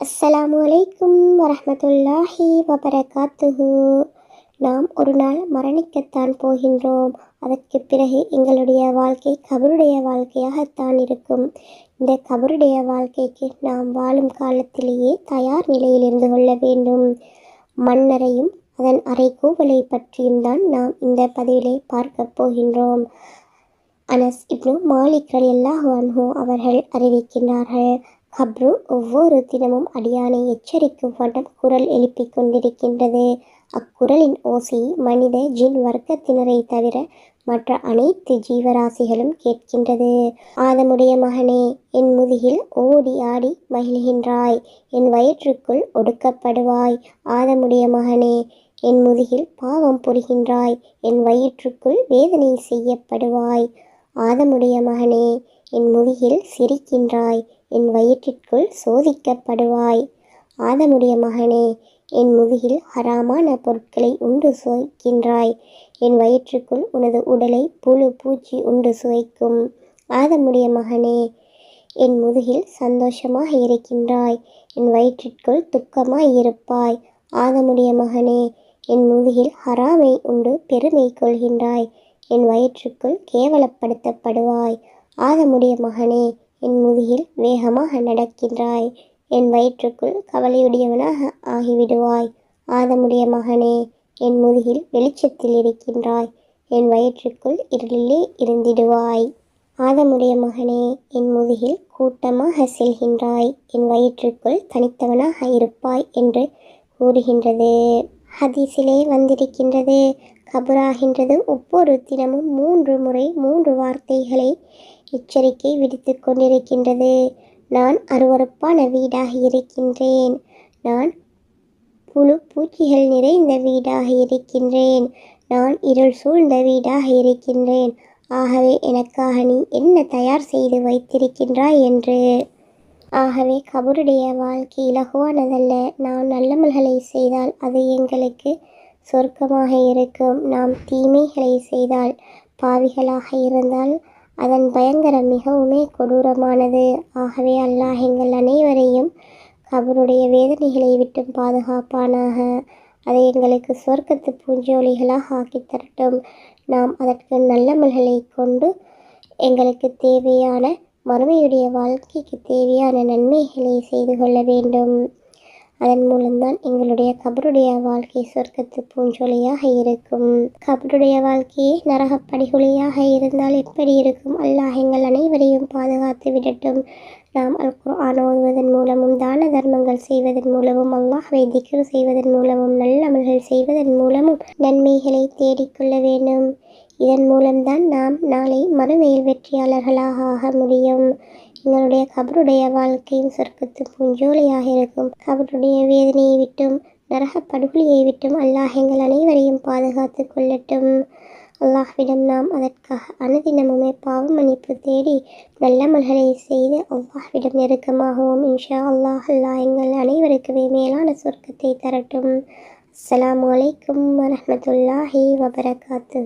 அஸ்ஸலாமு அலைக்கும் வரமத்துல்லாஹி வபரகாத்துஹு. நாம் ஒரு நாள் மரணிக்கத்தான் போகின்றோம். அதற்கு பிறகு எங்களுடைய வாழ்க்கை கபருடைய வாழ்க்கையாகத்தான் இருக்கும். இந்த கபருடைய வாழ்க்கைக்கு நாம் வாழும் காலத்திலேயே தயார் நிலையில் இருந்து கொள்ள வேண்டும். மன்னரையும் அதன் அறைகூவலை பற்றியும் தான் நாம் இந்த பதிவிலே பார்க்க போகின்றோம். அனஸ் இப்னு மாலிக் ரலியல்லாஹு அன்ஹு அவர்கள் அறிவிக்கின்றார்கள். கப்ரு ஒவ்வொரு தினமும் அடியானை எச்சரிக்கும் வண்ணம் குரல் எழுப்பிக் கொண்டிருக்கின்றது. அக்குரலின் ஓசி மனித ஜின் வர்க்கத்தினரை தவிர மற்ற அனைத்து ஜீவராசிகளும் கேட்கின்றது. ஆதமுடைய மகனே என் முதுகில் ஓடி ஆடி மகிழ்கின்றாய். என் வயிற்றுக்குள் ஒடுக்கப்படுவாய். ஆதமுடைய மகனே என் முதுகில் பாவம் புரிகின்றாய். என் வயிற்றுக்குள் வேதனை செய்யப்படுவாய். ஆதமுடைய மகனே என் முதுகில் சிரிக்கின்றாய். என் வயிற்றிற்குள் சோதிக்கப்படுவாய். ஆதமுடைய மகனே என் முதுகில் ஹராமான பொருட்களை உண்டு சுவைக்கின்றாய். என் வயிற்றுக்குள் உனது உடலை புழு பூச்சி உண்டு சுவைக்கும். ஆதமுடைய மகனே என் முதுகில் சந்தோஷமாக இருக்கின்றாய். என் வயிற்றிற்குள் துக்கமாய் இருப்பாய். ஆதமுடைய மகனே என் முதுகில் ஹராமை உண்டு பெருமை கொள்கின்றாய். என் வயிற்றுக்குள் கேவலப்படுத்தப்படுவாய். ஆதமுடைய மகனே என் முதுகில் வேகமாக நடக்கின்றாய். என் வயிற்றுக்குள் கவலையுடையவனாக ஆகிவிடுவாய். ஆதமுடைய மகனே என் முதுகில் வெளிச்சத்தில் இருக்கின்றாய். என் வயிற்றுக்குள் இருளிலே இருந்திடுவாய். ஆதமுடைய மகனே என் முதுகில் கூட்டமாக செல்கின்றாய். என் வயிற்றுக்குள் தனித்தவனாக இருப்பாய் என்று கூறுகின்றது. ஹதீஸிலே வந்திருக்கின்றது. கபராகின்றது. ஒவ்வொரு தினமும் மூன்று முறை மூன்று வார்த்தைகளை எச்சரிக்கை விடுத்து கொண்டிருக்கின்றது. நான் அருவறுப்பான வீடாக இருக்கின்றேன். நான் புழு பூச்சிகள் நிறைந்த வீடாக இருக்கின்றேன். நான் இருள் சூழ்ந்த வீடாக இருக்கின்றேன். ஆகவே எனக்காக நீ என்ன தயார் செய்து வைத்திருக்கின்றாய் என்று. ஆகவே கபருடைய வாழ்க்கை இலகுவானதல்ல. நாம் நல்லமல்களை செய்தால் அது எங்களுக்கு சொர்க்கமாக இருக்கும். நாம் தீமைகளை செய்தால் பாவிகளாக இருந்தால் அதன் பயங்கரம் மிகவுமே கொடூரமானது. ஆகவே அல்லாஹ் எங்கள் அனைவரையும் கபருடைய வேதனைகளை விட்டும் பாதுகாப்பானாக. அதை எங்களுக்கு சொர்க்கத்து பூஞ்சோலிகளாக ஆக்கி தரட்டும். நாம் அதற்கு நல்லமல்களை கொண்டு எங்களுக்கு தேவையான மறுமையுடைய வாழ்க்கைக்கு தேவையான நன்மைகளை செய்து கொள்ள வேண்டும். அதன் மூலம்தான் எங்களுடைய கபருடைய வாழ்க்கை சொர்க்கத்து பூஞ்சொலியாக இருக்கும். கபருடைய வாழ்க்கையே நரக படிகொலியாக இருந்தால் எப்படி இருக்கும்? அல்லாஹ் எங்கள் அனைவரையும் பாதுகாத்து விடட்டும். நாம் அல் குர்ஆன் ஓதுவதன் மூலமும் தான தர்மங்கள் செய்வதன் மூலமும் அல்லாஹ்வை திக்ரு செய்வதன் மூலமும் நல்லமல்கள் செய்வதன் மூலமும் நன்மைகளை தேடிக்கொள்ள வேண்டும். இதன் மூலம்தான் நாம் நாளை மறுமையில் வெற்றியாளர்களாக ஆக முடியும். எங்களுடைய கபருடைய வாழ்க்கையும் சொர்க்கத்தும் பூஞ்சோலையாக இருக்கும். கபருடைய வேதனையை விட்டும் நரக படுகொலியை விட்டும் அல்லாஹ் எங்கள் அனைவரையும் பாதுகாத்து கொள்ளட்டும். அல்லாஹ்விடம் நாம் அதற்காக அனுதினமுமே பாவ மன்னிப்பு தேடி நல்லமல்களை செய்து அல்லாஹ்விடம் நெருக்கமாகவும். இன்ஷா அல்லாஹ் அல்லாஹ் எங்கள் அனைவருக்குமே மேலான சொர்க்கத்தை தரட்டும். அஸ்லாம் அலைக்கும் வரமத்துல்லாஹி வபரகாத்து